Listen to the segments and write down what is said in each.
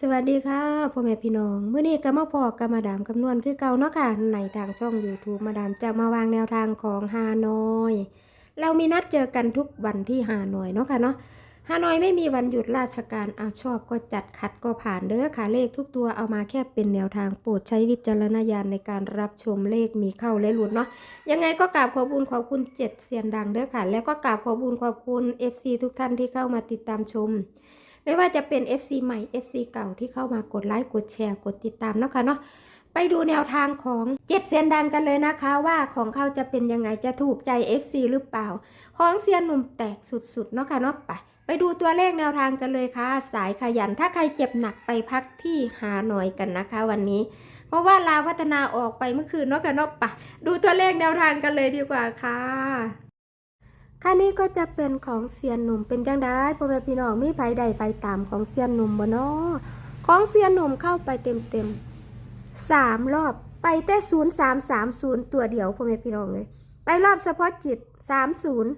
สวัสดีค่ะพ่อแม่พี่น้องเมื่อนี้ก็มาพอกับมาดามคำนวณคือเก่าเนาะค่ะในทางช่อง YouTube มาดามจะมาวางแนวทางของฮานอย เรามีนัดเจอกันทุกวันที่ฮานอยเนาะค่ะเนาะฮานอยไม่มีวันหยุดราชการเอาชอบก็จัดขัดก็ผ่านเด้อค่ะเลขทุกตัวเอามาแค่เป็นแนวทางโปรดใช้วิจารณญาณในการรับชมเลขมีเข้าและหลุดเนาะยังไงก็กราบขอบคุญขอบคุณเจ็ดเสียนดังเด้อค่ะ แล้วก็กราบขอบคุญขอบคุณ FC ทุกท่านที่เข้ามาติดตามชม ไม่ว่าจะเป็น FC ใหม่ FC เก่าที่เข้ามากดไลค์กดแชร์กดติดตามเนาะค่ะเนาะไปดูแนวทางของเจ็ดเซียนดังกันเลยนะคะ ว่าของเขาจะเป็นยังไงจะถูกใจ FC หรือเปล่า ของเซียนหนุ่มแตกสุดๆเนาะค่ะเนาะไปไปดูตัวเลขแนวทางกันเลยค่ะ สายขยันถ้าใครเจ็บหนักไปพักที่หาหน่อยกันนะคะ วันนี้ เพราะว่าลาวพัฒนาออกไปเมื่อคืนเนาะค่ะเนาะไปดูตัวเลขแนวทางกันเลยดีกว่าค่ะ ค่านี้ก็จะเป็นของเซียนหนุ่มเป็นจังได้พ่อแม่พี่น้องมีไผใดไปตามของเซียนหนุ่มบ่เนาะของเซียนหนุ่มเข้าไปเต็มเต็มสามรอบไปแต่ศูนย์สามสามศูนย์ตัวเดียวพ่อแม่พี่น้องเลยไปรอบเฉพาะจิตสามศูนย์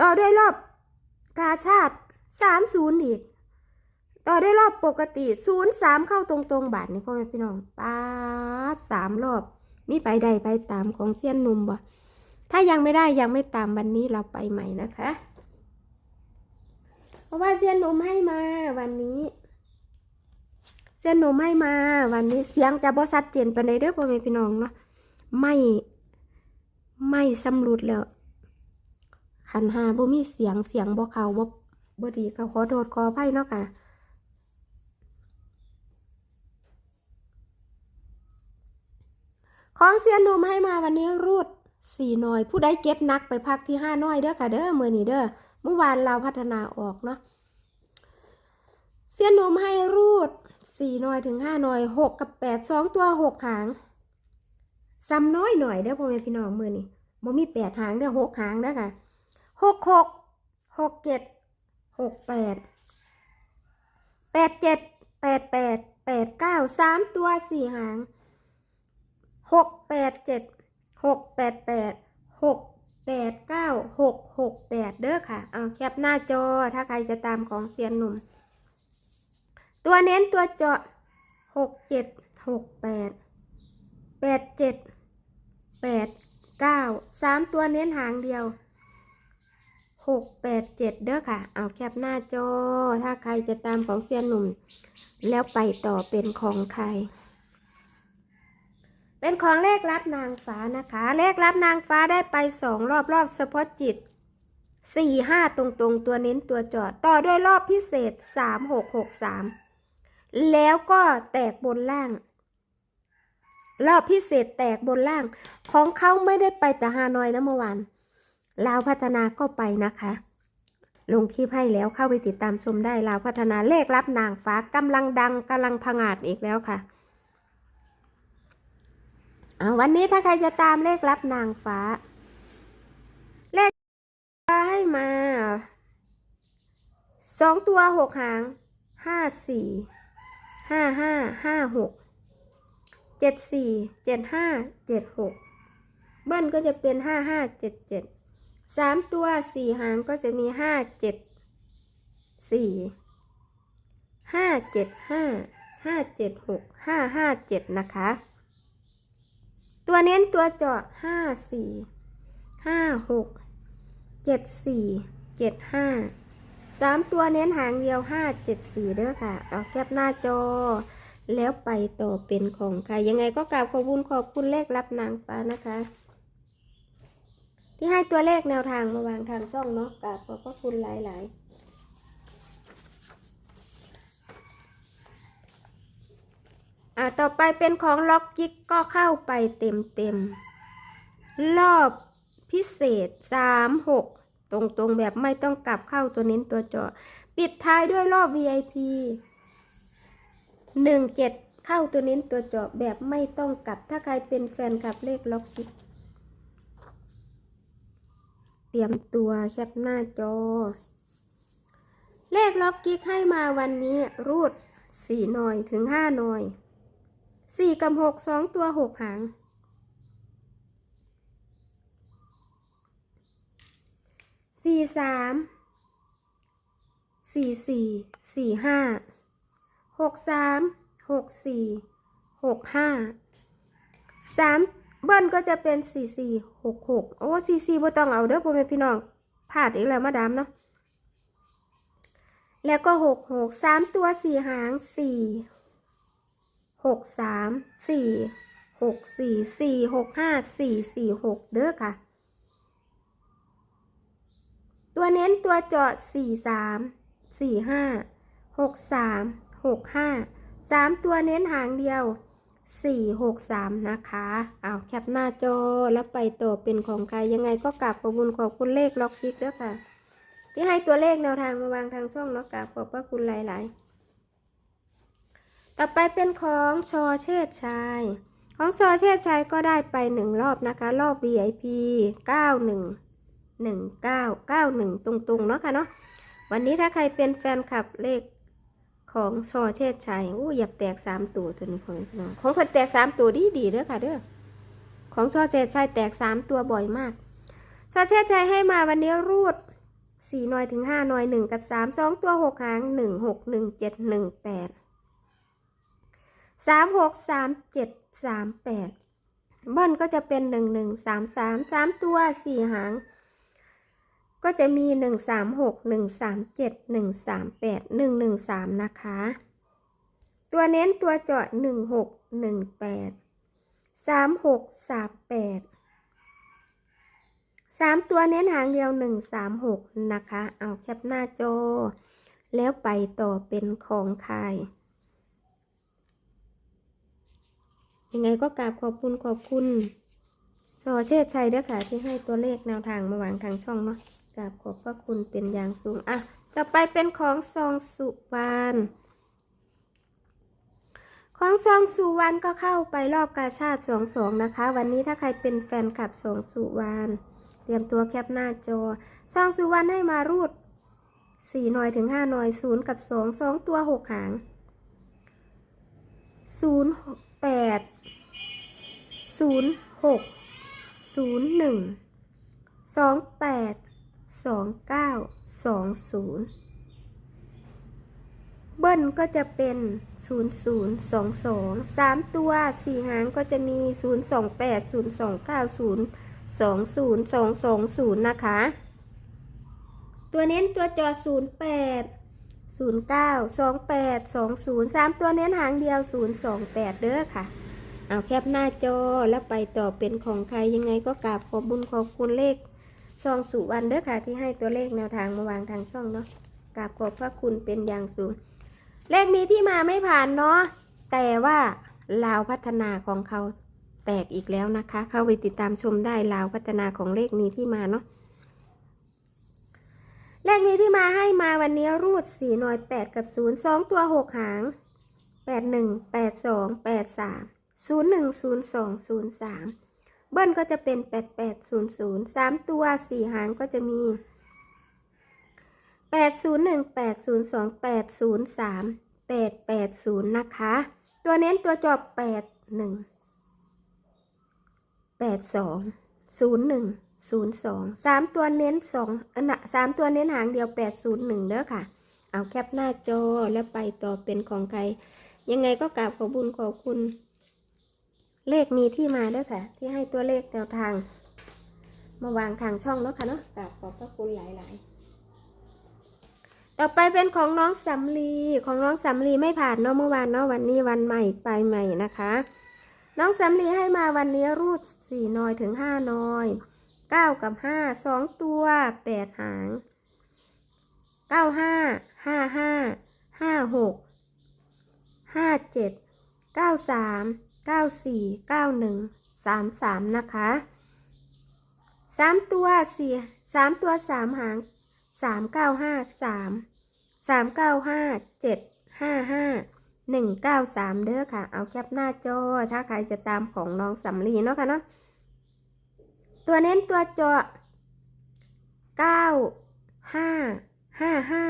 ต่อด้วยรอบกาชาติสามศูนย์อีก ต่อด้วยรอบปกติศูนย์สามเข้าตรงๆบาทนี่พ่อแม่พี่น้องป้าสามรอบมีไปใดไปตามของเซียนหนุ่มบ่ ถ้ายังไม่ได้ยังไม่ตามวันนี้เราไปใหม่นะคะ เพราะว่าเซียนหนุ่มให้มาวันนี้เซียนหนุ่มให้มา วันนี้เสียงจะบอสัดเจนไปในเด้อพ่อแม่พี่น้องเนาะไม่ไม่สำรุดแล้วขันหาบ่มีเสียงเสียงบ่เขาบ่บ่ดีก็ขอโทษขออภัยเนาะค่ะของเซียนหนุ่มให้มาวันนี้รูด สี่หน่อย ผู้ใดเก็บนักไปพักที่ห้าน้อยเด้อค่ะเด้อเมื่อนี้เด้อเมื่อวานเราพัฒนาออกเนาะเซียนนมให้รูดสี่หน่อยถึงห้าน่อยหกกับแปดสองตัวหกหางซ้ำน้อยหน่อยเด้อพ่อแม่พี่น้องมือนี้บ่มีแปดหางเด้อหกหางเด้อค่ะหกหกหกเจ็ดหกแปดแปดเจ็ดแปดแปดแปดเก้าสามตัวสี่หางหกแปดเจ็ด หกแปดแปดหกแปดเก้าหกหกแปดเด้อค่ะ เอาแคปหน้าจอถ้าใครจะตามของเซียนหนุ่ม ตัวเน้นตัวเจาะหกเจ็ดหกแปดแปดเจ็ดแปดเก้าสามตัวเน้นหางเดียวหกแปดเจ็ดเด้อค่ะ เอาแคปหน้าจอ ถ้าใครจะตามของเซียนหนุ่ม แล้วไปต่อเป็นของใคร เป็นของเลขรับนางฟ้านะคะ เลขรับนางฟ้าได้ไปสองรอบรอบเฉพาะจิตสี่ห้าตรงๆตัวเน้นตัวจอด ต่อด้วยรอบพิเศษสามหกหกสามแล้วก็แตกบนล่าง รอบพิเศษแตกบนล่าง ของเขาไม่ได้ไปแต่ฮานอยนะเมื่อวานลาวพัฒนาก็ไปนะคะ ลงคลิปให้แล้วเข้าไปติดตามชมได้ลาวพัฒนาเลขรับนางฟ้ากำลังดังกำลังผงาดอีกแล้วค่ะ วันนี้ถ้าใครจะตามเลขรับนางฟ้า เลขให้มาสองตัวหกหางห้าสี่ห้าห้าห้าหกเจ็ดสี่เจ็ดห้าเจ็ดหกเบิ้ลก็จะเป็นห้าห้าเจ็ดเจ็ดสามตัวสี่หางก็จะมีห้าเจ็ดสี่ห้าเจ็ดห้าห้าเจ็ดหกห้าห้าเจ็ดนะคะ ตัวเน้นตัวเจาะห้าสี่ห้าหกเจ็ดสี่เจ็ดห้าสามตัวเน้นหางเดียวห้าเจ็ดสี่เด้อค่ะ เอาแคปหน้าจอ แล้วไปต่อเป็นของใครยังไงก็กราบขอบคุณขอบคุณเลขรับนางฟ้านะคะ ที่ให้ตัวเลขแนวทางมาวางทางช่องเนาะกราบขอบพระคุณหลาย ๆ อ่าต่อไปเป็นของล็อกกิ๊กก็เข้าไปเต็มเต็มรอบพิเศษสามหกตรงตรงๆแบบไม่ต้องกลับเข้าตัวเน้นตัวจาะปิดท้ายด้วยรอบ VIP หนึ่งเจ็ดเข้าตัวเน้นตัวจาะแบบไม่ต้องกลับ ถ้าใครเป็นแฟนคลับเลขล็อกกิ๊กเตรียมตัวแคปหน้าจอ เลขล็อกกิ๊กให้มาวันนี้รูดสี่หน่อยถึงห้าหน่อย สี่กับหกสองตัวหกหาง สี่สาม สี่สี่ สี่ห้า หกสาม หกสี่ หกห้า สามเบิ้ลก็จะเป็นสี่สี่ หกหก โอ้สี่สี่บ่ต้องเอาเด้อพ่อแม่พี่น้องพลาดอีกแล้วมาดามเนาะแล้วก็หกหกสามตัวสี่หางสี่ หกสามสี่หกสี่สี่หกห้าสี่สี่หกเด้อค่ะ ตัวเน้นตัวเจาะสี่สามสี่ห้าหกสามหกห้าสามตัวเน้นหางเดียวสี่หกสามนะคะเอาแคปหน้าจอแล้วไปต่อเป็นของใครยังไงก็กราบขอบคุณขอบคุณเลขล็อกจิกด้วยค่ะ ที่ให้ตัวเลขแนวทางมาวางทางช่องเนาะกราบขอบพระคุณหลาย ๆ ต่อไปเป็นของชอเชษชาย ของชอเชษชายก็ได้ไปหนึ่งรอบนะคะ รอบ VIP 91หนึ่งเก้าเก้าหนึ่งตรงๆ เนาะค่ะเนาะวันนี้ถ้าใครเป็นแฟนคลับเลขของชอเชษชัยอู้หยับแตกสามตัวตัวนี้ของน้องของเพิ่นแตกสามตัวดีดีเด้อค่ะเด้อของชอเชษชัยแตกสามตัวบ่อยมากชอเชษชัยให้มาวันนี้รูดสี่หน่อยถึงห้าหน่อยหนึ่งกับสามสองตัวหกหางหนึ่งหกหนึ่งเจ็ดหนึ่งแปด สามหกสามเจ็ดสามแปดเบิ้ลก็จะเป็นหนึ่งหนึ่งสามสามสามตัวสี่หาง ก็จะมีหนึ่งสามหกหนึ่งสามเจ็ดหนึ่งสามแปดหนึ่งหนึ่งสามนะคะ ตัวเน้นตัวเจาะหนึ่งหกหนึ่งแปดสามหกสามแปดสามตัวเน้นหางเดียวหนึ่งสามหกนะคะ เอาแคปหน้าจอ แล้วไปต่อเป็นของใคร ยังไงก็กราบขอบคุณขอบคุณสอเชษชัยด้วยค่ะที่ให้ตัวเลขแนวทางมาวางทางช่องเนาะกราบขอบพระคุณเป็นอย่างสูง อะ ต่อไปเป็นของซองสุวรรณของซองสุวรรณก็เข้าไปรอบกาชาติสองสองนะคะ วันนี้ถ้าใครเป็นแฟนคลับซองสุวรรณเตรียมตัวแคปหน้าจอซองสุวรรณให้มารูดสี่หน่อยถึงห้าหน่อยศูนย์กับสองสองตัวหกหางศูนย์แปด ศูนย์หกศูนย์หนึ่งสองแปดสองเก้าสองศูนย์เบิ้ลก็จะเป็นศูนย์ศูนย์สองสองสามตัวสี่หางก็จะมีศูนย์สองแปดศูนย์สองเก้าศูนย์สองศูนย์สองสองศูนย์นะคะ ตัวเน้นตัวจอศูนย์แปดศูนย์เก้าสองแปดสองศูนย์สามตัวเน้นหางเดียวศูนย์สองแปดเด้อค่ะ เอาแคปหน้าจอแล้วไปต่อเป็นของใครยังไงก็กราบขอบบุญขอบคุณเลขซองสุวรรณเด้อค่ะที่ให้ตัวเลขแนวทางมาวางทางช่องเนาะกราบขอบพระคุณเป็นอย่างสูง เลขมีที่มาไม่ผ่านเนาะแต่ว่าลาวพัฒนาของเขาแตกอีกแล้วนะคะ เข้าไปติดตามชมได้ลาวพัฒนาของเลขมีที่มาเนาะเลขมีที่มาให้มาวันนี้รูดสี่หน่อยแปดกับศูนย์สองตัวหกหางแปดหนึ่ง แปดสองแปดสามศูนย์หนึ่งศูนย์สองศูนย์สามเบิ้ลก็จะเป็น 8800 3 ตัว 4 หางก็จะมี 801 802 803 880 นะคะ ตัวเน้นตัวจอบ 81 82 01 02 3 ตัวเน้น2อันนะ3ตัวเน้นหางเดียว 801เด้อค่ะ เอาแคปหน้าจอแล้วไปต่อเป็นของใคร ยังไงก็กราบขอบุญขอบคุณ เลขมีที่มาด้วยค่ะ ที่ให้ตัวเลขแนวทาง มาวางทางช่องเนาะค่ะเนาะกราบขอบพระคุณหลาย ๆ ต่อไปเป็นของน้องสำลีของน้องสำลีไม่ผ่านเนาะเมื่อวานเนาะวันนี้วันใหม่ไปใหม่นะคะ น้องสำลีให้มาวันนี้รูดสี่นอยถึงห้านอยเก้ากับห้าสองตัวแปดหางเก้าห้าห้าห้าห้าหกห้าเจ็ดเก้าสาม 949133 นะคะ 3 ตัว4 3 ตัว 3 หาง 3953 395 755 193 เด้อค่ะ เอาแคปหน้าจอ ถ้าใครจะตามของน้องสำลีเนาะค่ะเนาะ ตัวเน้นตัวจอ 9 5 5 5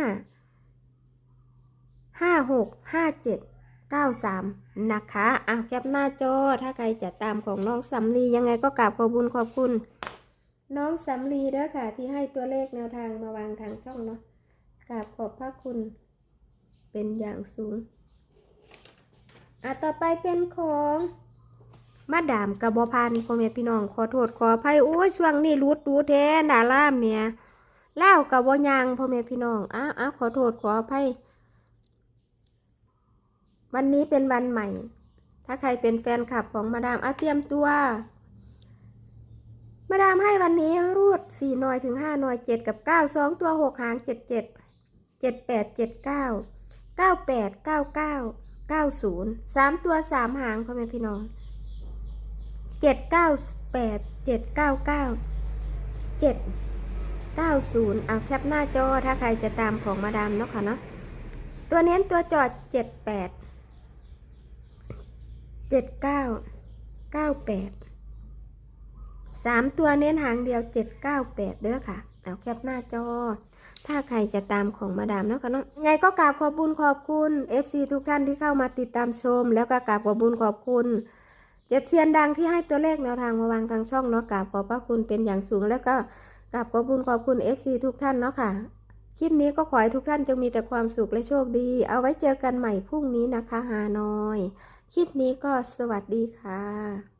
5 6 5 7 93 นะคะอะแคปหน้าจอถ้าใครจะตามของน้องสำลียังไงก็กราบขอบคุญขอบคุณ น้องสำลีเด้อค่ะ ที่ให้ตัวเลขแนวทางมาวางทางช่องเนาะกราบขอบพระคุณ เป็นอย่างสูงอะต่อไปเป็นของมาดามกับบอพันพ่อแม่พี่น้องขอโทษขออภัยโอ้ยช่วงนี้รูดรูดแท้ดาล่าเมียเล่าวกับบยังพ่อแม่พี่น้องอ้าวอ้าวขอโทษขออภัย วันนี้เป็นวันใหม่ ถ้าใครเป็นแฟนคลับของมาดามอาเตรียมตัว มาดามให้วันนี้รูดสี่หน่อยถึงห้าหน่อยเจ็ดกับเก้าสองตัวหกหางเจ็ดเจ็ดเจ็ดแปดเจ็ดเก้าเก้าแปดเก้าเก้าเก้าศูนย์สามตัวสามหางพ่อแม่พี่น้องเจ็ดเก้าแปดเจ็ดเก้าเก้าเจ็ดเก้าศูนย์เอาแคปหน้าจอถ้าใครจะตามของมาดามเนาะค่ะเนาะตัวเน้นตัวจอดเจ็ดแปด จ็ดเก้าเก้าแปดสามตัวเน้นหางเดียวเจ็ดเก้าแปดเด้อค่ะ เอาแคปหน้าจอ ถ้าใครจะตามของมาดามเนาะค่ะเนาะไงก็กราบขอบบุญขอบคุณ FC ทุกท่านที่เข้ามาติดตามชม แล้วก็กราบขอบบุญขอบคุณเจ็ดเชียนดังที่ให้ตัวเลขแนวทางมาวางทางช่องเนาะกราบขอบพระคุณเป็นอย่างสูงแล้วก็กราบขอบบุญขอบคุณ FC ทุกท่านเนาะค่ะ คลิปนี้ก็ขอให้ทุกท่านจงมีแต่ความสุขและโชคดี เอาไว้เจอกันใหม่พรุ่งนี้นะคะฮานอย คลิปนี้ก็สวัสดีค่ะ